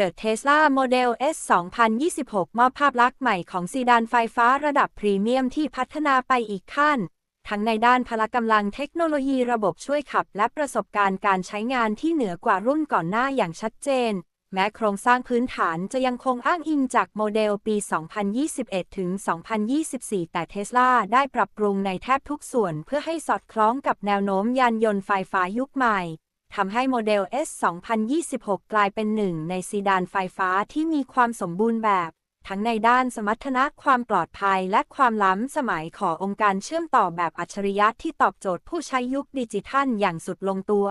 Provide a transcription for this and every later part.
The Tesla Model S 2026 มอบภาพลักษณ์ใหม่ของซีดานไฟฟ้าระดับพรีเมียมที่พัฒนาไปอีกขั้น ทั้งในด้านพละกำลังเทคโนโลยีระบบช่วยขับ และประสบการณ์การใช้งานที่เหนือกว่ารุ่นก่อนหน้าอย่างชัดเจน แม้โครงสร้างพื้นฐานจะยังคงอ้างอิงจากโมเดลปี 2021 ถึง 2024 แต่ Tesla ได้ปรับปรุงในแทบทุกส่วนเพื่อให้สอดคล้องกับแนวโน้มยานยนต์ไฟฟ้ายุคใหม่ ทำให้โมเดล S 2026 กลายเป็นหนึ่งในซีดานไฟฟ้าที่มีความสมบูรณ์แบบ ทั้งในด้านสมรรถนะความปลอดภัยและความล้ำสมัยขององค์การเชื่อมต่อแบบอัจฉริยะที่ตอบโจทย์ผู้ใช้ยุคดิจิทัลอย่างสุดลงตัว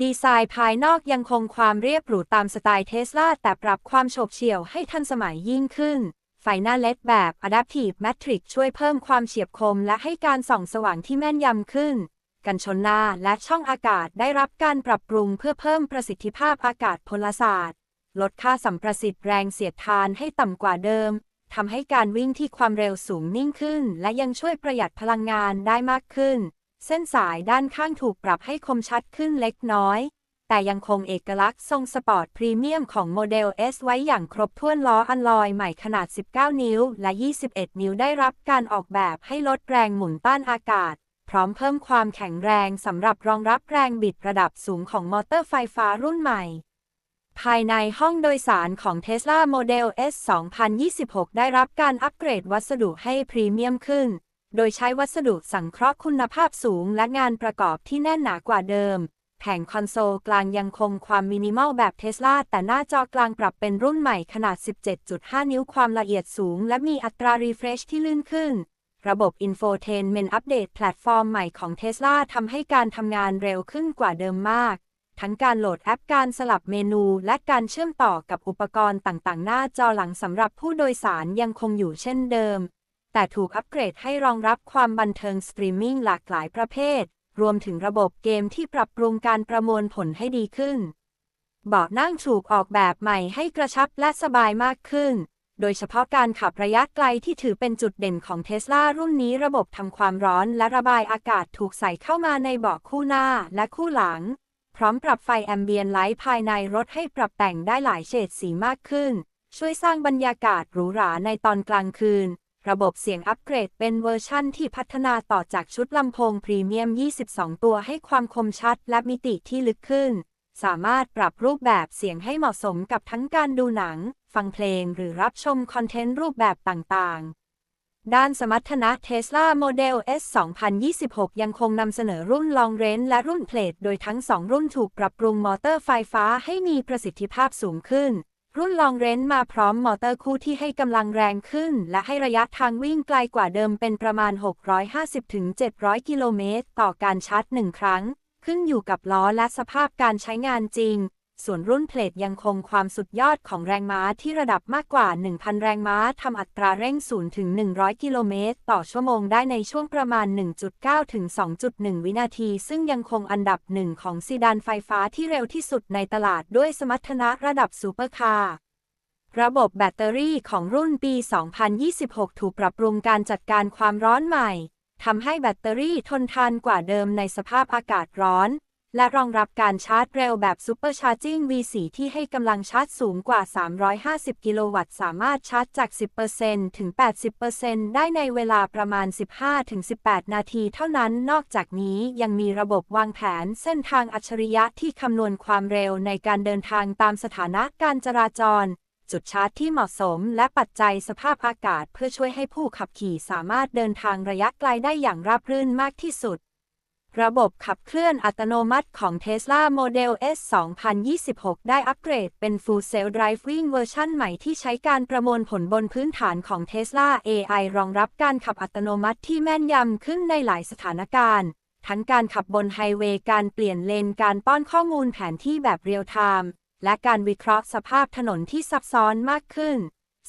ดีไซน์ภายนอกยังคงความเรียบหรูตามสไตล์เทสลาแต่ปรับความโฉบเฉี่ยวให้ทันสมัยยิ่งขึ้นไฟหน้าเลดแบบ Adaptive Matrix ช่วยเพิ่มความเฉียบคมและให้การส่องสว่างที่แม่นยำขึ้น กันชนหน้าและช่องอากาศได้รับการปรับปรุงเพื่อเพิ่มประสิทธิภาพอากาศพลศาสตร์ ลดค่าสัมประสิทธิ์แรงเสียดทานให้ต่ำกว่าเดิมทำให้การวิ่งที่ความเร็วสูงนิ่งขึ้น และยังช่วยประหยัดพลังงานได้มากขึ้น เส้นสายด้านข้างถูกปรับให้คมชัดขึ้นเล็กน้อย แต่ยังคงเอกลักษณ์ทรงสปอร์ตพรีเมียมของโมเดล S ไว้อย่างครบถ้วนล้ออัลลอยใหม่ขนาด 19 นิ้ว และ 21 นิ้วได้รับการออกแบบให้ลดแรงหมุนต้านอากาศ พร้อมเพิ่มความแข็งแรงสำหรับรองรับแรงบิดระดับสูงของมอเตอร์ไฟฟ้ารุ่นใหม่ ภายในห้องโดยสารของ Tesla Model S 2026 ได้รับการอัปเกรดวัสดุให้พรีเมียมขึ้น โดยใช้วัสดุสังเคราะห์คุณภาพสูงและงานประกอบที่แน่นหนากว่าเดิม แผงคอนโซลกลางยังคงความมินิมอลแบบ Tesla แต่หน้าจอกลางปรับเป็นรุ่นใหม่ขนาด 17.5 นิ้วความละเอียดสูง และมีอัตรารีเฟรชที่ลื่นขึ้น ระบบ Infotainment อัปเดตแพลตฟอร์มใหม่ของ Tesla ทำให้การทำงานเร็วขึ้นกว่าเดิมมาก ทั้งการโหลดแอปการสลับเมนูและการเชื่อมต่อกับอุปกรณ์ต่างๆ หน้าจอหลังสำหรับผู้โดยสารยังคงอยู่เช่นเดิม แต่ถูกอัปเกรดให้รองรับความบันเทิงสตรีมมิ่งหลากหลายประเภท รวมถึงระบบเกมที่ปรับปรุงการประมวลผลให้ดีขึ้น เบาะนั่งถูกออกแบบใหม่ให้กระชับและสบายมากขึ้น โดยเฉพาะการขับระยะไกลที่ถือเป็นจุดเด่นของเทสลารุ่นนี้ระบบทำความร้อนและระบายอากาศถูกใส่เข้ามาในเบาะคู่หน้าและคู่หลัง พร้อมปรับไฟแอมเบียนไลท์ภายในรถให้ปรับแต่งได้หลายเฉดสีมากขึ้น ช่วยสร้างบรรยากาศหรูหราในตอนกลางคืน ระบบเสียงอัปเกรดเป็นเวอร์ชั่นที่พัฒนาต่อจากชุดลำโพงพรีเมียม 22 ตัวให้ความคมชัดและมิติที่ลึกขึ้น สามารถปรับรูปแบบเสียงให้เหมาะสมกับทั้งการดูหนัง ฟังเพลงหรือรับชมคอนเทนต์รูปแบบต่างๆ ด้านสมรรถนะ Tesla Model S 2026 ยังคงนำเสนอรุ่น Long Range และรุ่นเพลทโดยทั้ง 2 รุ่นถูกปรับปรุงมอเตอร์ไฟฟ้าให้มีประสิทธิภาพสูงขึ้นรุ่น Long Range มาพร้อมมอเตอร์คู่ที่ให้กำลังแรงขึ้น และให้ระยะทางวิ่งไกลกว่าเดิมเป็นประมาณ 650-700 กิโลเมตร ต่อการชาร์จหนึ่งครั้ง ขึ้นอยู่กับล้อและสภาพการใช้งานจริง ส่วนรุ่นเพลทยังคงความสุดยอดของแรงม้าที่ระดับมากกว่า 1,000 แรงม้าทำอัตราเร่ง 0 ถึง 100 กิโลเมตร ต่อชั่วโมงได้ในช่วงประมาณ 1.9 ถึง 2.1 วินาที ซึ่งยังคงอันดับหนึ่งของซีดานไฟฟ้าที่เร็วที่สุดในตลาดด้วยสมรรถนะระดับซูเปอร์คาร์ระบบแบตเตอรี่ของรุ่นปี 2026 ถูกปรับปรุงการจัดการความร้อนใหม่ทำให้แบตเตอรี่ทนทานกว่าเดิมในสภาพอากาศร้อน และรองรับการชาร์จเร็วแบบซูเปอร์ชาร์จิ่ง V4 ที่ให้กำลังชาร์จสูงกว่า 350 กิโลวัตต์ สามารถชาร์จจาก 10%ถึง 80%ได้ในเวลาประมาณ 15-18 นาทีเท่านั้น นอกจากนี้ยังมีระบบวางแผนเส้นทางอัจฉริยะที่คำนวณความเร็วในการเดินทางตามสถานะการจราจร จุดชาร์จที่เหมาะสม และปัจจัยสภาพอากาศ เพื่อช่วยให้ผู้ขับขี่สามารถเดินทางระยะไกลได้อย่างราบรื่นมากที่สุด ระบบขับเคลื่อนอัตโนมัติของ Tesla Model S 2026 ได้อัปเกรดเป็น Full Self Driving เวอร์ชันใหม่ที่ใช้การประมวลผลบนพื้นฐานของ Tesla AI รองรับการขับอัตโนมัติที่แม่นยำขึ้นในหลายสถานการณ์ ทั้งการขับบนไฮเวย์การเปลี่ยนเลนการป้อนข้อมูลแผนที่แบบเรียลไทม์และการวิเคราะห์สภาพถนนที่ซับซ้อนมากขึ้น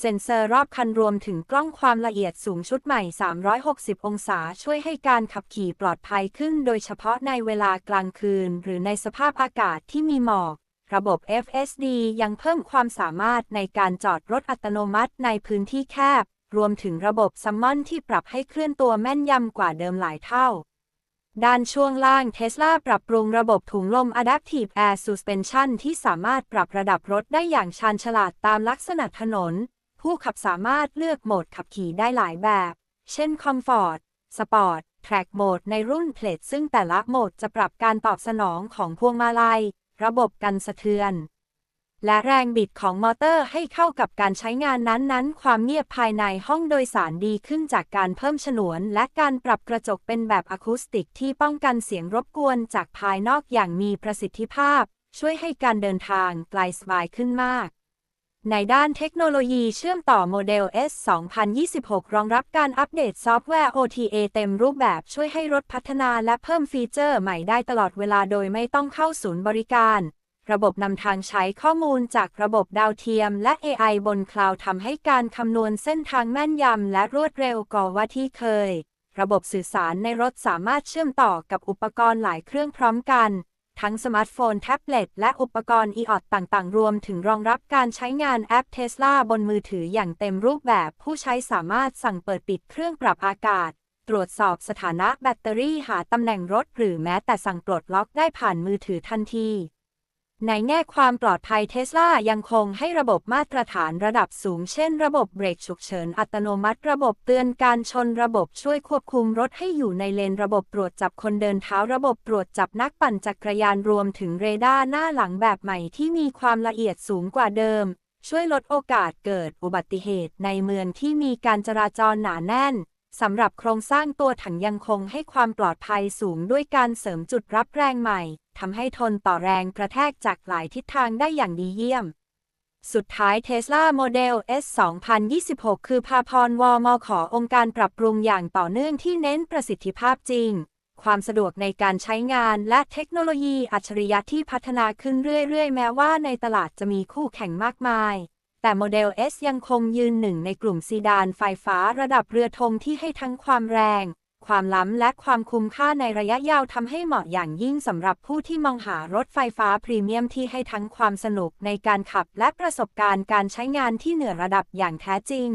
เซ็นเซอร์รอบคันรวมถึงกล้องความละเอียดสูงชุดใหม่ 360 องศาช่วยให้การขับขี่ปลอดภัยขึ้น โดยเฉพาะในเวลากลางคืน หรือในสภาพอากาศที่มีหมอก ระบบ FSD ยังเพิ่มความสามารถในการจอดรถอัตโนมัติในพื้นที่แคบ รวมถึงระบบซัมมอนที่ปรับให้เคลื่อนตัวแม่นยำกว่าเดิมหลายเท่าด้านช่วงล่างเทสลาปรับปรุงระบบถุงลม Adaptive Air Suspension ที่สามารถปรับระดับรถได้อย่างชาญฉลาดตามลักษณะถนน ผู้ขับสามารถเลือกโหมดขับขี่ได้หลายแบบ เช่น Comfort Sport Track Mode ในรุ่นเพลทซึ่งแต่ละโหมดจะปรับการตอบสนองของพวงมาลัย ระบบกันสะเทือน และแรงบิดของมอเตอร์ให้เข้ากับการใช้งานนั้นๆ ความเงียบภายในห้องโดยสารดีขึ้นจากการเพิ่มฉนวน และการปรับกระจกเป็นแบบอะคูสติกที่ป้องกันเสียงรบกวนจากภายนอกอย่างมีประสิทธิภาพ ช่วยให้การเดินทางไกลสบายขึ้นมาก ในด้านเทคโนโลยีเชื่อมต่อโมเดล S 2026 รองรับการอัปเดตซอฟต์แวร์ OTA เต็มรูปแบบช่วยให้รถพัฒนาและเพิ่มฟีเจอร์ใหม่ได้ตลอดเวลาโดยไม่ต้องเข้าศูนย์บริการ ระบบนำทางใช้ข้อมูลจากระบบดาวเทียม และ AI บนคลาวด์ทำให้การคำนวณเส้นทางแม่นยำและรวดเร็วกว่าที่เคย ระบบสื่อสารในรถสามารถเชื่อมต่อกับอุปกรณ์หลายเครื่องพร้อมกัน ทั้งสมาร์ทโฟน แท็บเล็ต และอุปกรณ์อีออดต่างๆ รวมถึงรองรับการใช้งานแอปเทสลาบนมือถืออย่างเต็มรูปแบบ ผู้ใช้สามารถสั่งเปิดปิดเครื่องปรับอากาศ ตรวจสอบสถานะแบตเตอรี่หาตำแหน่งรถ หรือแม้แต่สั่งปลดล็อกได้ผ่านมือถือทันที ในแง่ความปลอดภัยเทสลายังคงให้ระบบมาตรฐานระดับสูง เช่นระบบเบรกฉุกเฉินอัตโนมัติ ระบบเตือนการชนระบบช่วยควบคุมรถให้อยู่ในเลนระบบตรวจจับคนเดินเท้า ระบบตรวจจับนักปั่นจักรยานรวมถึงเรดาร์หน้าหลังแบบใหม่ที่มีความละเอียดสูงกว่าเดิม ช่วยลดโอกาสเกิดอุบัติเหตุในเมืองที่มีการจราจรหนาแน่นสำหรับโครงสร้างตัวถังยังคงให้ความปลอดภัยสูงด้วยการเสริมจุดรับแรงใหม่ ทำให้ทนต่อแรงกระแทกจากหลายทิศทางได้อย่างดีเยี่ยม สุดท้าย Tesla Model S 2026 คือพาพรวมของค์การปรับปรุงอย่างต่อเนื่องที่เน้นประสิทธิภาพจริง ความสะดวกในการใช้งานและเทคโนโลยีอัจฉริยะที่พัฒนาขึ้นเรื่อย ๆ แม้ว่าในตลาดจะมีคู่แข่งมากมายแต่โมเดล S ยังคงยืนหนึ่งในกลุ่มซีดานไฟฟ้าระดับเรือธงที่ให้ทั้งความแรง ความล้ำและความคุ้มค่าในระยะยาวทำให้เหมาะอย่างยิ่งสำหรับผู้ที่มองหารถไฟฟ้าพรีเมียมที่ให้ทั้งความสนุกในการขับและประสบการณ์การใช้งานที่เหนือระดับอย่างแท้จริง